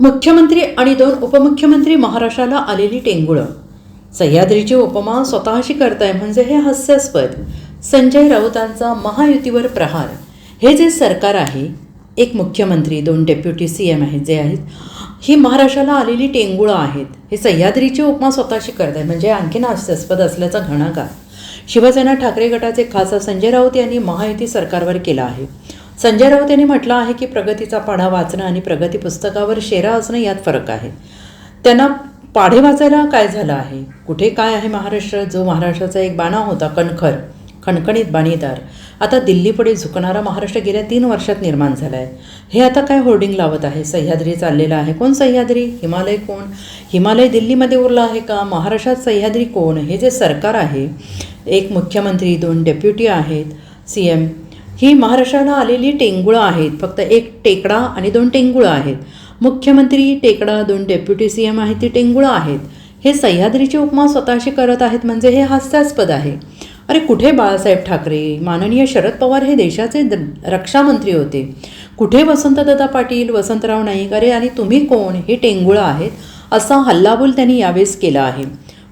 मुख्यमंत्री आणि दोन उपमुख्यमंत्री महाराष्ट्राला आलेली टेंगुळं. सह्याद्रीची उपमा स्वतःशी करताय म्हणजे हे हास्यास्पद. संजय राऊतांचा महायुतीवर प्रहार. हे जे सरकार आहे एक मुख्यमंत्री दोन डेप्युटी सी एम आहेत जे आहेत ही महाराष्ट्राला आलेली टेंगुळं आहेत. हे सह्याद्रीची उपमा स्वतःशी करताय म्हणजे आणखीन हास्यास्पद असल्याचा घणाघात. शिवसेना ठाकरे गटाचे खासदार संजय राऊत यांनी महायुती सरकारवर केला आहे. संजय राऊत यांनी म्हटलं आहे की प्रगतीचा पाढा वाचणं आणि प्रगती पुस्तकावर शेरा असणं यात फरक आहे. त्यांना पाढे वाचायला काय झालं आहे? कुठे काय आहे महाराष्ट्र? जो महाराष्ट्राचा एक बाणा होता कणखर खणखणीत बाणीदार. आता दिल्लीपुढे झुकणारा महाराष्ट्र गेल्या तीन वर्षात निर्माण झाला आहे हे आता काय होर्डिंग लावत आहे? सह्याद्री चाललेलं आहे. कोण सह्याद्री? हिमालय कोण? हिमालय दिल्लीमध्ये उरला आहे का? महाराष्ट्रात सह्याद्री कोण? हे जे सरकार आहे एक मुख्यमंत्री दोन डेप्युटी आहेत सी एम ही महाराष्ट्राला आलेली टेंगुळं आहेत. फक्त एक टेकडा आणि दोन टेंगुळं आहेत. मुख्यमंत्री टेकडा दोन डेप्युटी सी एम आहेत ती टेंगुळं आहेत. हे सह्याद्रीची उपमा स्वतःशी करत आहेत म्हणजे हे हास्यास्पद आहे. अरे कुठे बाळासाहेब ठाकरे? माननीय शरद पवार हे देशाचे द रक्षामंत्री होते. कुठे वसंतदादा पाटील वसंतराव नाईक? अरे आणि तुम्ही कोण? हे टेंगुळं आहेत असा हल्लाबोल त्यांनी यावेळेस केला आहे.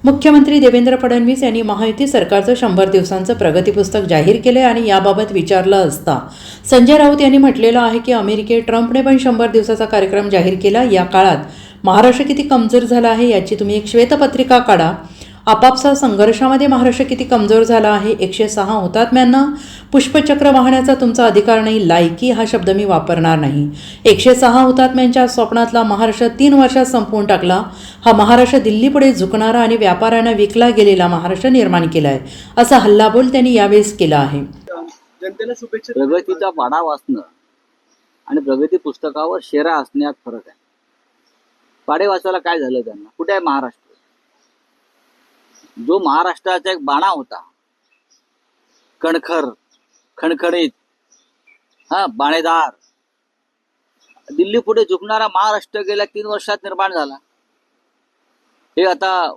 मुख्यमंत्री देवेंद्र फडणवीस यांनी महायुती सरकारचं शंभर दिवसांचं प्रगती पुस्तक जाहीर केले आणि याबाबत विचारलं असता. संजय राऊत यांनी म्हटलेलं आहे की अमेरिकेत ट्रम्पने पण शंभर दिवसाचा कार्यक्रम जाहीर केला. या काळात महाराष्ट्र किती कमजोर झाला आहे याची तुम्ही एक श्वेतपत्रिका काढा. आपापसा संघर्षामध्ये महाराष्ट्र किती कमजोर झाला आहे? एकशे सहा हुतात्म्यांना पुष्पचक्र वाहण्याचा तुमचा अधिकार नाही लायकी हा शब्द मी वापरणार नाही. एकशे सहा हुतात्म्यांच्या स्वप्नातला महाराष्ट्र तीन वर्षात संपवून टाकला. हा महाराष्ट्र दिल्लीपुढे झुकणारा आणि व्यापाऱ्यांना विकला गेलेला महाराष्ट्र निर्माण केला आहे असा हल्लाबोल त्यांनी यावेळेस केला आहे. जनतेला शुभेच्छा प्रगतीचा पाढा वाचणं आणि प्रगती पुस्तकावर शेरा असण्यात फरक आहे. पाढे वाचायला काय झालं त्यांना? कुठे आहे महाराष्ट्र? जो महाराष्ट्राचा एक बाणा होता. कणखर खणखणीत. हा बाणेदार. दिल्ली पुढे झुकणारा महाराष्ट्र गेल्या तीन वर्षात निर्माण झाला. हे आता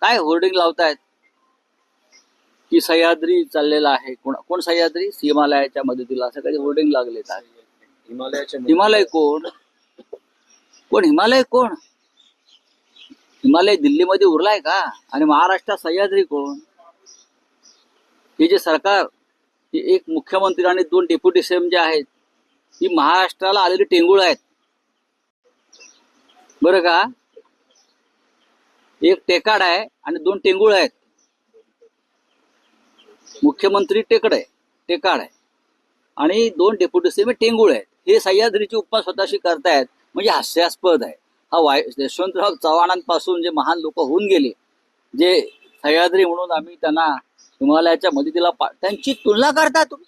काय होर्डिंग लावतायत? की सह्याद्री चाललेला आहे. कोण कोण सह्याद्री? हिमालयाच्या मदतीला. असं काही होर्डिंग लागलेत आहे. हिमालयाच्या हिमालय कोण? कोण हिमालय कोण? हिमालय दिल्लीमध्ये उरलाय का? आणि महाराष्ट्रात सह्याद्री कोण? हे जे सरकार हे एक मुख्यमंत्री आणि दोन डेप्युटी सीएम जे आहेत ही महाराष्ट्राला आलेली टेंगुळ आहेत. बरं का? एक टेकाड आहे आणि दोन टेंगुळ आहेत. मुख्यमंत्री टेकड आहे टेकाड आहे. आणि दोन डेप्युटी सीएम टेंगुळ आहेत. हे सह्याद्रीची उपमा स्वतःशी करतायत म्हणजे हास्यास्पद आहे. हा वाय यशवंतराव चव्हाणांपासून जे महान लोक होऊन गेले जे सह्याद्री म्हणून आम्ही त्यांना हिमालयाच्या मदतीला पा त्यांची तुलना करता तुम्ही?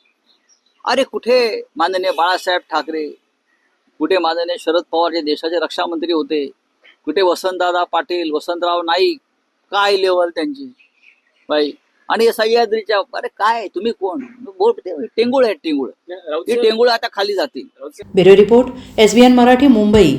अरे कुठे माननीय बाळासाहेब ठाकरे कुठे माननीय शरद पवार जे देशाचे रक्षामंत्री होते कुठे वसंतदादा पाटील वसंतराव नाईक काय लेवल त्यांची? बाई आणि सह्याद्रीच्या अरे काय तुम्ही कोण? बोल टेंगुळ आहेत टेंगुळ. ही टेंगुळ आता खाली जातील. Bureau report S B N Marathi Mumbai.